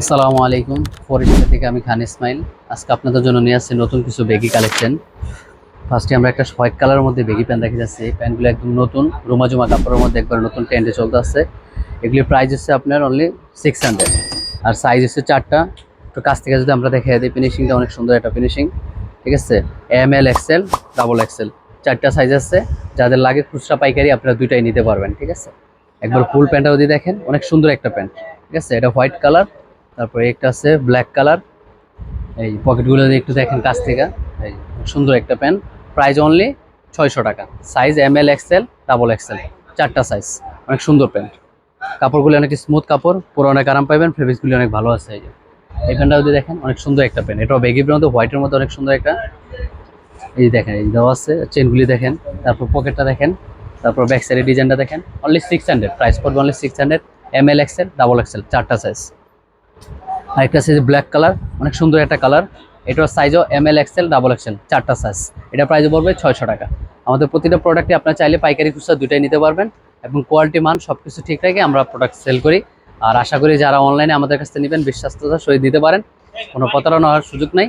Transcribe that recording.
আসসালামু আলাইকুম। ফরিদপুর থেকে আমি খান ইসমাইল। আজকে আপনাদের জন্য নিয়ে আসছি নতুন কিছু বেগি কালেকশন ফার্স্টে আমরা একটা হোয়াইট কালারের মধ্যে বেগি প্যান্ট দেখে যাচ্ছি। এই প্যান্টগুলো একদম নতুন রুমাজুমা কাপড়ের মধ্যে একবার নতুন ট্রেন্ডে চলতে আসছে এগুলির প্রাইস হচ্ছে আপনার অনলি সিক্স হান্ড্রেড আর সাইজ হচ্ছে চারটা। একটু কাছ থেকে যদি আমরা দেখে দিই ফিনিশিংটা অনেক সুন্দর একটা ফিনিশিং ঠিক আছে? M L XL double XL চারটা সাইজ আছে। যাদের লাগে খুচরা পাইকারি আপনারা দুইটাই নিতে পারবেন। ঠিক আছে? একবার ফুল প্যান্টটা যদি দেখেন, অনেক সুন্দর একটা প্যান্ট ঠিক আছে? এটা হোয়াইট কালার তারপরে একটা আছে ব্ল্যাক কালার এই পকেটগুলো একটু দেখেন কাছ থেকে। এই সুন্দর একটা প্যান্ট প্রাইস অনলি ছয়শো টাকা। Size M L XL double XL চারটা সাইজ অনেক সুন্দর প্যান্ট কাপড়গুলি অনেক স্মুথ কাপড়। পুরো অনেক আরাম পাবেন ফেব্রিক্সগুলি অনেক ভালো আছে। এই যে। এই প্যান্টটা যদি দেখেন, অনেক সুন্দর একটা প্যান্ট এটাও বেগি মধ্যে হোয়াইটের মধ্যে অনেক সুন্দর একটা। এই দেখেন, এই দেওয়া আছে। চেনগুলি দেখেন। তারপর পকেটটা দেখেন। তারপর ব্যাক সাইডের ডিজাইনটা দেখেন। অনলি সিক্স হান্ড্রেড প্রাইস পড়বে only six hundred M L XL double XL চারটা সাইজ আরেকটা সাইজ ব্ল্যাক কালার অনেক সুন্দর একটা কালার এটার সাইজও M L XL double XL চারটা সাইজ এটা প্রাইস পড়বে ছয়শো টাকা। আমাদের প্রতিটা প্রোডাক্টে আপনার চাইলে পাইকারি খুচরা দুটাই নিতে পারবেন এবং কোয়ালিটি মান সব কিছু ঠিক রেখে আমরা প্রোডাক্ট সেল করি। আর আশা করি যারা অনলাইনে আমাদের কাছ থেকে নেবেন বিশ্বাস্ততা সহিত দিতে পারেন। কোনো প্রতারণা হওয়ার সুযোগ নাই।